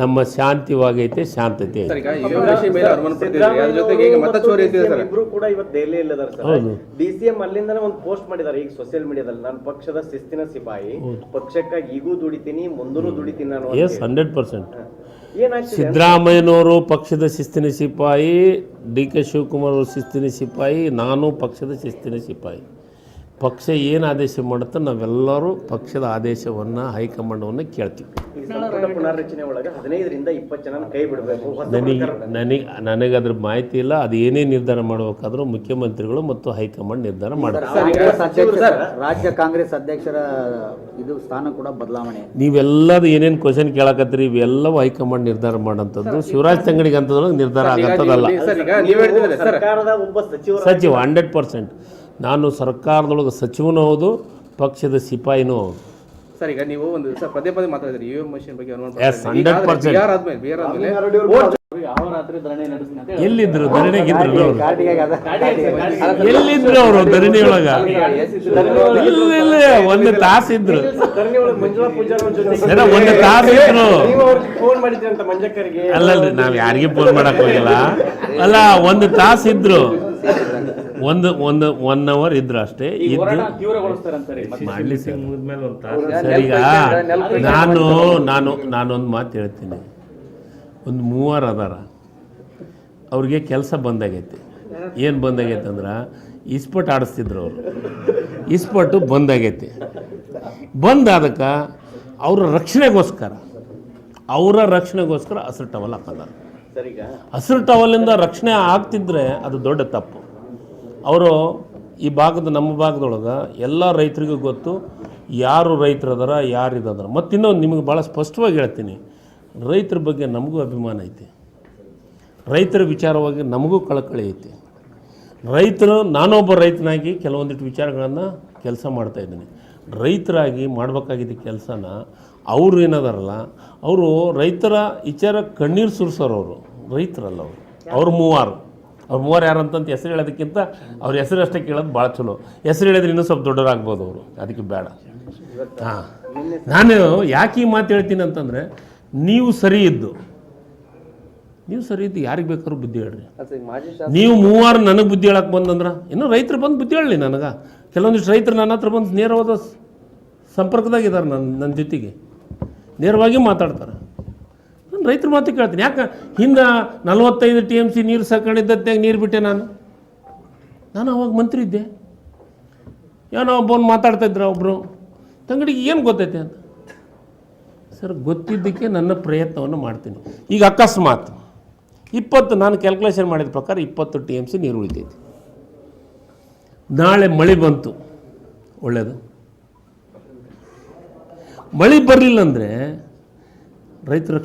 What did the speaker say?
ನಮ್ಮ ಶಾಂತಿವಾಗೈತೆ ಶಾಂತತೆ ಹೌದು. D C ಅಲ್ಲಿಂದನೇ ಒಂದು ಪೋಸ್ಟ್ ಮಾಡಿದ್ದಾರೆ ಈಗ ಸೋಷಿಯಲ್ ಮೀಡಿಯಾದಲ್ಲಿ ನಾನು ಪಕ್ಷದ ಶಿಸ್ತಿನ ಸಿಪಾಯಿ. ಪಕ್ಷಕ್ಕಾಗಿ ಈಗೂ ದುಡಿತೀನಿ ಮುಂದೂ ದುಡಿತೀನಿ ನಾನು ಎಸ್ ಹಂಡ್ರೆಡ್ ಪರ್ಸೆಂಟ್ ಸಿದ್ದರಾಮಯ್ಯನವರು ಪಕ್ಷದ ಶಿಸ್ತಿನ ಸಿಪಾಯಿ ಡಿ ಕೆ ಶಿವಕುಮಾರ್ ಅವರು ಶಿಸ್ತಿನ ಸಿಪಾಯಿ ನಾನು ಪಕ್ಷದ ಶಿಸ್ತಿನ ಸಿಪಾಯಿ. ಪಕ್ಷ ಏನು ಆದೇಶ ಮಾಡುತ್ತೆ ನಾವೆಲ್ಲರೂ ಪಕ್ಷದ ಆದೇಶವನ್ನು ಹೈಕಮಾಂಡವನ್ನು ಕೇಳ್ತೀವಿ. ಈ ಸಂಪುಟ ಪುನರ್ರಚನೆ ಒಳಗೆ ಹದಿನೈದರಿಂದ ಇಪ್ಪತ್ತು ಜನ ಕೈ ಬಿಡಬೇಕು. ನನಗೆ ನನಗೆ ನನಗೆ ಅದ್ರ ಮಾಹಿತಿ ಇಲ್ಲ. ಅದು ಏನೇ ನಿರ್ಧಾರ ಮಾಡಬೇಕಾದ್ರೂ ಮುಖ್ಯಮಂತ್ರಿಗಳು ಮತ್ತು ಹೈಕಮಾಂಡ್ ನಿರ್ಧಾರ ಮಾಡ್ತಾರೆ ರಾಜ್ಯ ಕಾಂಗ್ರೆಸ್ ಅಧ್ಯಕ್ಷರ ಇದು ಸ್ಥಾನ ಕೂಡ ಬದಲಾವಣೆ. ನೀವೆಲ್ಲದ ಏನೇನು ಕ್ವಶನ್ ಕೇಳಕತ್ತೀರಿ ಇವೆಲ್ಲವೂ ಹೈಕಮಾಂಡ್ ನಿರ್ಧಾರ ಮಾಡೋಂಥದ್ದು. ಶಿವರಾಜ್ ತಂಗಡಿಗೆ ಅಂತದ್ರೊಳಗೆ ನಿರ್ಧಾರ ಆಗಂಥದ್ದಲ್ಲ ಸರ್ ಈಗ ನೀವ್ ಹೇಳ್ತಿದ್ರೆ ಸರ್. ಸರ್ಕಾರದ ಒಬ್ಬ ಸಚಿವರ ಸಚಿವ ಹಂಡ್ರೆಡ್ ಪರ್ಸೆಂಟ್ ನಾನು ಸರ್ಕಾರದೊಳಗೆ ಸಚಿವನೂ ಹೌದು ಪಕ್ಷದ ಸಿಪಾಯಿನೂ ಹೌದು. ಸರ್ ಈಗ ನೀವು ಒಂದು ಸರ್ ಪದೇ ಪದೇ ಮಾತಾಡಿದ್ರಿ ಇ ಮಷಿನ್ ಬಗ್ಗೆ Yes, 100%. ಬಿಆರ್ ಆದ್ಮೇಲೆ ಬಿಆರ್ ಆದ್ಮೇಲೆ ಎಲ್ಲಿದ್ರು ಧರಣಿಗಿದ್ರು ಅವರು ಎಲ್ಲಿದ್ರು ಅವರು ಧರಣಿ ಒಳಗ ಇಲ್ಲ ಒಂದು ತಾಸು ಇದ್ರು ಧರಣಿ ಒಳಗೆ ಮಂಜುಳಾ ಪೂಜಾರಿ ಅವ್ರ ಸರ ಒಂದು ತಾಸು ಇದ್ರು. ನೀವು ಅವ್ರಿಗೆ ಫೋನ್ ಮಾಡಿದ್ರಿ ಅಂತ ಮಂಜಕ್ಕರಿಗೆ ಅಲ್ಲಲ್ರಿ ನಾವು ಯಾರಿಗೆ ಫೋನ್ ಮಾಡಕ್ ಹೋಗಿಲ್ಲ. ಅಲ್ಲ ಒಂದು ತಾಸಿದ್ರು ಇದ್ರು. ಒಂದು ಒಂದು ಒನ್ ಅವರ್ ಇದ್ರ ಅಷ್ಟೇ. ಈಗ ನಾನು ನಾನು ನಾನೊಂದು ಮಾತು ಹೇಳ್ತೀನಿ. ಒಂದು ಮೂವರು ಅದಾರ. ಅವ್ರಿಗೆ ಕೆಲಸ ಬಂದಾಗೈತಿ. ಏನು ಬಂದಾಗೈತೆ ಅಂದ್ರೆ ಇಸ್ಪಟ್ ಆಡಿಸ್ತಿದ್ರು ಅವರು. ಇಸ್ಪಟ್ಟು ಬಂದಾಗೈತಿ. ಬಂದಾದಕ್ಕೆ ಅವರ ರಕ್ಷಣೆಗೋಸ್ಕರ ಅವರ ರಕ್ಷಣೆಗೋಸ್ಕರ ಹಸಿರು ಟವಲ್ ಹಾಕೋದ ಹಸಿರು ಟವಲಿಂದ ರಕ್ಷಣೆ ಆಗ್ತಿದ್ರೆ ಅದು ದೊಡ್ಡ ತಪ್ಪು. ಅವರು ಈ ಭಾಗದ ನಮ್ಮ ಭಾಗದೊಳಗೆ ಎಲ್ಲ ರೈತರಿಗೂ ಗೊತ್ತು ಯಾರು ರೈತರದಾರ ಯಾರು ಇದದಾರ ಮತ್ತು ಇನ್ನೊಂದು ನಿಮಗೆ ಭಾಳ ಸ್ಪಷ್ಟವಾಗಿ ಹೇಳ್ತೀನಿ. ರೈತರ ಬಗ್ಗೆ ನಮಗೂ ಅಭಿಮಾನ ಐತಿ. ರೈತರ ವಿಚಾರವಾಗಿ ನಮಗೂ ಕಳಕಳಿ ಐತಿ. ರೈತರು, ನಾನೊಬ್ಬ ರೈತನಾಗಿ ಕೆಲವೊಂದಿಷ್ಟು ವಿಚಾರಗಳನ್ನು ಕೆಲಸ ಮಾಡ್ತಾಯಿದ್ದೀನಿ ರೈತರಾಗಿ ಮಾಡಬೇಕಾಗಿದ್ದ ಕೆಲಸನ ಅವರು ಏನದಾರಲ್ಲ, ಅವರು ರೈತರ ವಿಚಾರ ಕಣ್ಣೀರು ಸುರಿಸೋರು ಅವರು. ರೈತರಲ್ಲ ಅವರು. ಅವ್ರು ಮೂವಾರು. ಅವ್ರು ಮೂವರು ಯಾರು ಅಂತಂತ ಹೆಸರು ಹೇಳೋದಕ್ಕಿಂತ ಅವ್ರ ಹೆಸರು ಅಷ್ಟೇ ಕೇಳೋದು ಭಾಳ ಚಲೋ. ಹೆಸರು ಹೇಳಿದ್ರೆ ಇನ್ನೂ ಸ್ವಲ್ಪ ದೊಡ್ಡವರಾಗ್ಬೋದು ಅವರು. ಅದಕ್ಕೆ ಬೇಡ. ಹಾಂ. ನಾನು ಯಾಕೆ ಈ ಮಾತು ಹೇಳ್ತೀನಿ ಅಂತಂದರೆ ನೀವು ಸರಿ ಇದ್ದು. ನೀವು ಸರಿ ಇದ್ದು ಯಾರಿಗೆ ಬೇಕಾದ್ರೂ ಬುದ್ಧಿ ಹೇಳ್ರಿ. ನೀವು ಮೂವರು ನನಗೆ ಬುದ್ಧಿ ಹೇಳಕ್ಕೆ ಬಂದಂದ್ರೆ ಇನ್ನು ರೈತರು ಬಂದು ಬುದ್ಧಿ ಹೇಳಲಿ ನನಗೆ. ಕೆಲವೊಂದಿಷ್ಟು ರೈತರು ನನ್ನ ಹತ್ರ ಬಂದು ನೇರವಾದ ಸಂಪರ್ಕದಾಗಿದ್ದಾರೆ ನನ್ನ ನನ್ನ ಜೊತೆಗೆ. ನೇರವಾಗಿ ಮಾತಾಡ್ತಾರೆ. ನಾನು ರೈತರ ಮಾತು ಕೇಳ್ತೀನಿ. ಯಾಕೆ? ಹಿಂದೆ ನಲವತ್ತೈದು ಟಿ ಎಂ ಸಿ ನೀರು ಸಾಕೊಂಡಿದ್ದತ್ತಾಗ ನೀರು ಬಿಟ್ಟೆ ನಾನು? ನಾನು ಅವಾಗ ಮಂತ್ರಿ ಇದ್ದೆ. ಏನೋ ಒಬ್ಬನು ಮಾತಾಡ್ತಾ ಇದ್ರ ಒಬ್ಬರು ತಂಗಡಿಗೆ ಏನು ಗೊತ್ತೈತೆ ಅಂತ? ಸರ್, ಗೊತ್ತಿದ್ದಕ್ಕೆ ನನ್ನ ಪ್ರಯತ್ನವನ್ನು ಮಾಡ್ತೀನಿ. ಈಗ ಅಕಸ್ಮಾತ್ ಇಪ್ಪತ್ತು, ನಾನು ಕ್ಯಾಲ್ಕುಲೇಷನ್ ಮಾಡಿದ ಪ್ರಕಾರ ಇಪ್ಪತ್ತು ಟಿ ಎಂ ಸಿ ನೀರು ಉಳಿತೈತಿ. ನಾಳೆ ಮಳೆ ಬಂತು. ಒಳ್ಳೆಯದು ಮಳೆ ಬರಲಿಲ್ಲ ಅಂದರೆ ರೈತರ